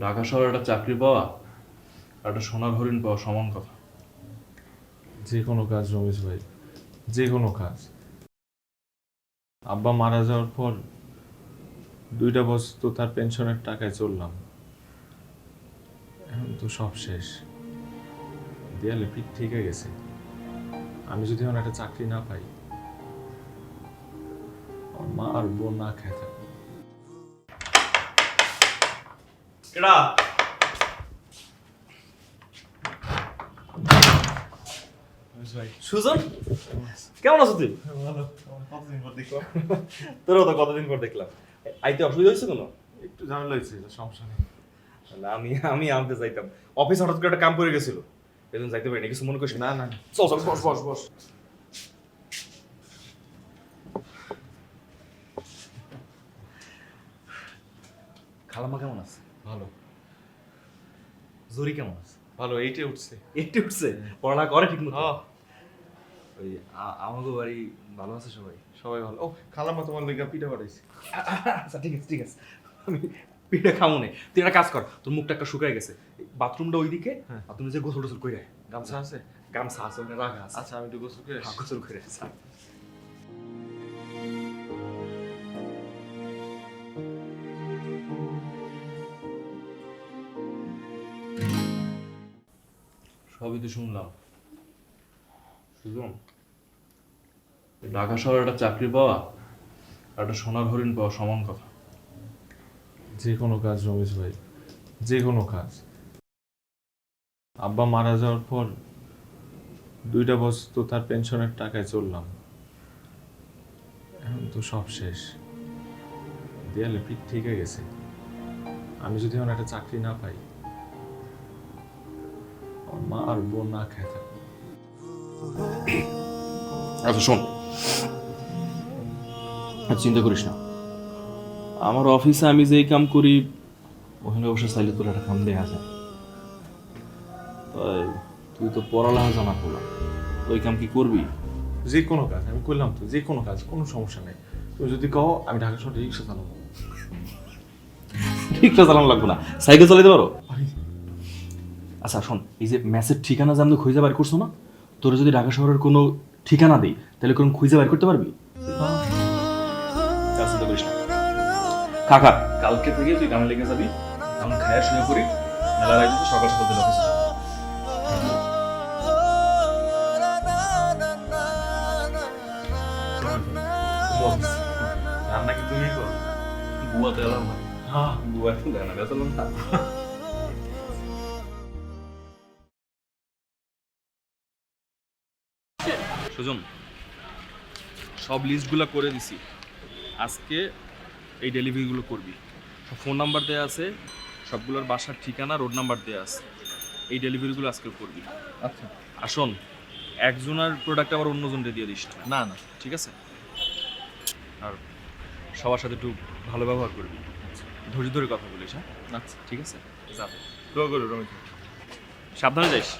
ঢাকা শহরে একটা চাকরি পাওয়া একটা সোনার হরিণ পাওয়া সমান কথা। যে কোনো কাজ, রমেশ ভাই, যে কোনো কাজ। আব্বা মারা যাওয়ার পর দুইটা বছর তো তার পেনশনের টাকায় চললাম। এখন তো সব শেষ। দেয়ালে পিঠ ঠিক গেছে। আমি যদি এখন একটা চাকরি না পাই, আমার মা আর বোন না খেয়ে থাকবে। কেডা? সুজন কেমন আছো তুই? কতদিন পর দেখলাম? তোরও তো কতদিন পর দেখলাম। আইতে অসুবিধা হয়েছে কোনো? একটু ঝামেলা হয়েছে সমস্যা নেই। আমি আমি আনতে যাইতাম অফিস হঠাৎ করে একটা কাম করে গেছিল। এদিন যাইতে পারিনি কিছু মনে করিস না না। চল চল বস বস বস। খালাম্মা কেমন আছে? ভালো। জরি কেমন আছে? ভালো এইটে উঠছে। একটু উঠছে? করে ঠিক মতো হ্যাঁ। ওই আমাকে বাড়ি ভালো আছে সবাই? সবাই ভালো। ও খালাম্মা তোমার লেগা পিঠা পাঠাইছি। আচ্ছা ঠিক আছে ঠিক আছে। আমি পিঠা নে। তুই একটা কাজ কর তোর মুখটা একটা শুকায় গেছে। বাথরুমটা ওইদিকে হ্যাঁ। আর তুমি যে গোসল টোসল করে গামছা আছে গামছা আছে? ওখানে রাখা আছে। আচ্ছা আমি একটু গোসল করে হ্যাঁ, গোসল করে আসি। সবই তো শুনলাম। সুজন ঢাকা শহরে একটা চাকরি পাওয়া আর একটা সোনার হরিণ পাওয়া সমান কথা। যে কোনো কাজ রমেশ ভাই যে কোনো কাজ। আব্বা মারা যাওয়ার পর দুইটা বছর তো তার পেনশনের টাকায় চললাম। এখন তো সব শেষ। দেয়ালে পিঠ ঠিক গেছে। আমি যদি এখন একটা চাকরি না পাই আমার মা আর বোন না খেয়ে থাকবে আচ্ছা শোন। আর চিন্তা করিস না। আমার অফিসে আমি যেই কাম করি ওখানে অবশ্য চাইলে তোর একটা কাম দেওয়া যায়। তাই তুই তো পড়ালেখা জানা করলাম ওই কাম কি করবি? যে কোনো কাজ আমি করলাম তো যে কোনো কাজ কোনো সমস্যা নেই। তুমি যদি কও আমি ঢাকা শহরে রিক্সা চালাবো। ঠিকটা চালানো লাগবে না। সাইকেল চালাতে পারি। আচ্ছা শোন, এই যে ম্যাচের ঠিকানা যে আমি খুঁজে বার করছ না, তোর যদি ঢাকা শহরের কোনো ঠিকানা দিই, তাহলে কোনো খুঁজে বার করতে পারবি? কাকা, কালকে থেকে তুই গানে লেগে যাবি আমি খায়া শুয়ে করি মেলা রাইতে সকাল সকাল দিলে অফিসে রান্না কি তুমি করো? বুয়া তো এলাম হ্যাঁ বুয়া তো দেয় না সুজন সব লিস্টগুলো করে দিছি। আজকে এই ডেলিভারিগুলো করবি। ফোন নাম্বার দেওয়া আছে সবগুলোর বাসার ঠিকানা রোড নাম্বার দেওয়া আছে। এই ডেলিভারিগুলো আজকে করবি। আচ্ছা। আসুন একজনের প্রোডাক্ট আবার অন্যজনকে দিয়ে দিস। না না। ঠিক আছে? আর সবার সাথে একটু ভালো ব্যবহার করবি। ধৈর্য ধরে কথা বলিস হ্যাঁ? আচ্ছা। ঠিক আছে? যাবে। দোয়া করো রমেশ সাবধানে যাইস।